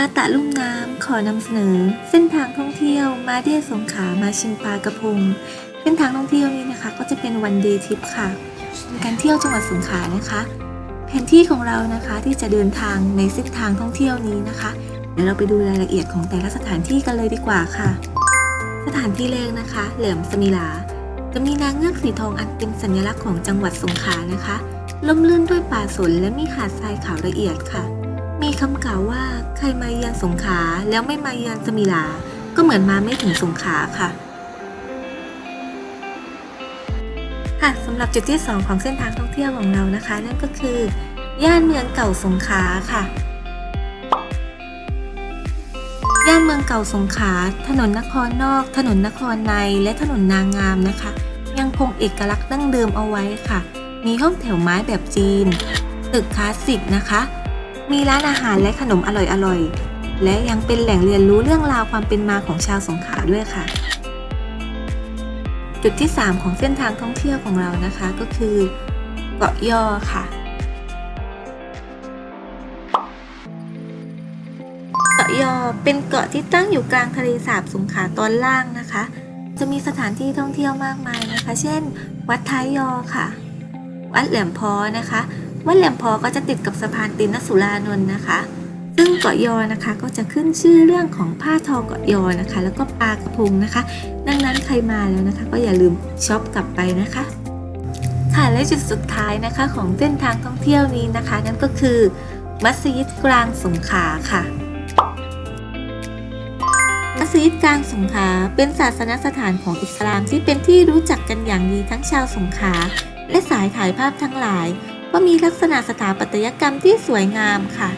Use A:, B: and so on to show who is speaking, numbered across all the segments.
A: มาตะลุ่มน้ำขอนำเสนอ เส้นทางท่องเที่ยวมาเดียสงขลามาชิมปลากระพงเส้นทางท่องเที่ยวนี้นะคะ ก็จะเป็นวันเดย์ทริปค่ะในการเที่ยวจังหวัดสงขลานะคะ แผนที่ของเรานะคะที่จะเดินทางในเส้นทางท่องเที่ยวนี้นะคะ เดี๋ยวเราไปดูรายละเอียดของแต่ละสถานที่กันเลยดีกว่าค่ะ สถานที่แรกนะคะแหลมสมิลา จะมีนางเงือกสีทองอันเป็นสัญลักษณ์ของจังหวัดสงขลานะคะล่มลื่นด้วยป่าสนและมีหาดทรายขาวละเอียดค่ะ มีคำกล่าวว่าใครมาเยือนสงขลาแล้วไม่มาเยือนสมิลา ก็เหมือนมาไม่ถึงสงขลาค่ะค่ะสำหรับจุดที่ 2 ของเส้นทางท่องเที่ยวของเรานะคะ นั่นก็คือย่านเมืองเก่าสงขลาค่ะ ย่านเมืองเก่าสงขลาถนนนครนอก ถนนนครในและถนนนางงามนะคะ ยังคงเอกลักษณ์ดั้งเดิมเอาไว้ค่ะ มีห้องแถวไม้แบบจีน ตึกคลาสสิกนะคะ มีร้านอาหารและขนมอร่อยๆ และยังเป็นแหล่งเรียนรู้เรื่องราวความเป็นมาของชาวสงขลาด้วยค่ะ จุดที่ 3 ของเส้นทางท่องเที่ยวของเรานะคะก็คือเกาะยอค่ะเกาะยอเป็นเกาะที่ตั้งอยู่กลางทะเลสาบสงขลาตอนล่างนะคะ จะมีสถานที่ท่องเที่ยวมากมายนะคะ เช่น วัดท้ายยอค่ะ วัดแหลมพอนะคะ วัดแหลมพอก็จะติดกับสะพานตินนสุรานนท์นะคะ ซึ่งเกาะยอนะคะก็จะขึ้นชื่อเรื่องของผ้าทอเกาะยอนะคะ แล้วก็ปลากระพงนะคะ ดังนั้นใครมาแล้วนะคะ ก็อย่าลืมช็อปกลับไปนะคะค่ะและจุดสุดท้ายนะคะของเส้นทางท่องเที่ยวนี้นะคะ นั่นก็คือมัสยิดกลางสงขลาค่ะมัสยิดกลางสงขลาเป็นศาสนสถานของอิสลามที่เป็นที่รู้จักกันอย่างดีทั้งชาวสงขลาและสายถ่ายภาพทั้งหลาย ว่ามีลักษณะสถาปัตยกรรมที่สวยงามค่ะ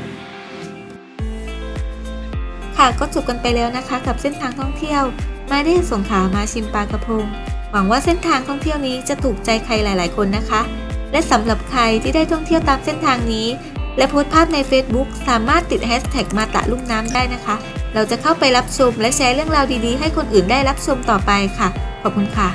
A: ค่ะก็จบกันไปแล้วนะคะ กับเส้นทางท่องเที่ยวมาได้สงขามาชิมปลากระพง หวังว่าเส้นทางท่องเที่ยวนี้จะถูกใจใครหลาย ๆ คนนะคะ และสำหรับใครที่ได้ท่องเที่ยวตามเส้นทางนี้ และโพสต์ภาพใน Facebook สามารถติดแฮชแท็กมาตะลุ่มน้ำได้นะคะ เราจะเข้าไปรับชมและแชร์เรื่องราวดี ๆ ให้คนอื่นได้รับชมต่อไปค่ะ ขอบคุณค่ะ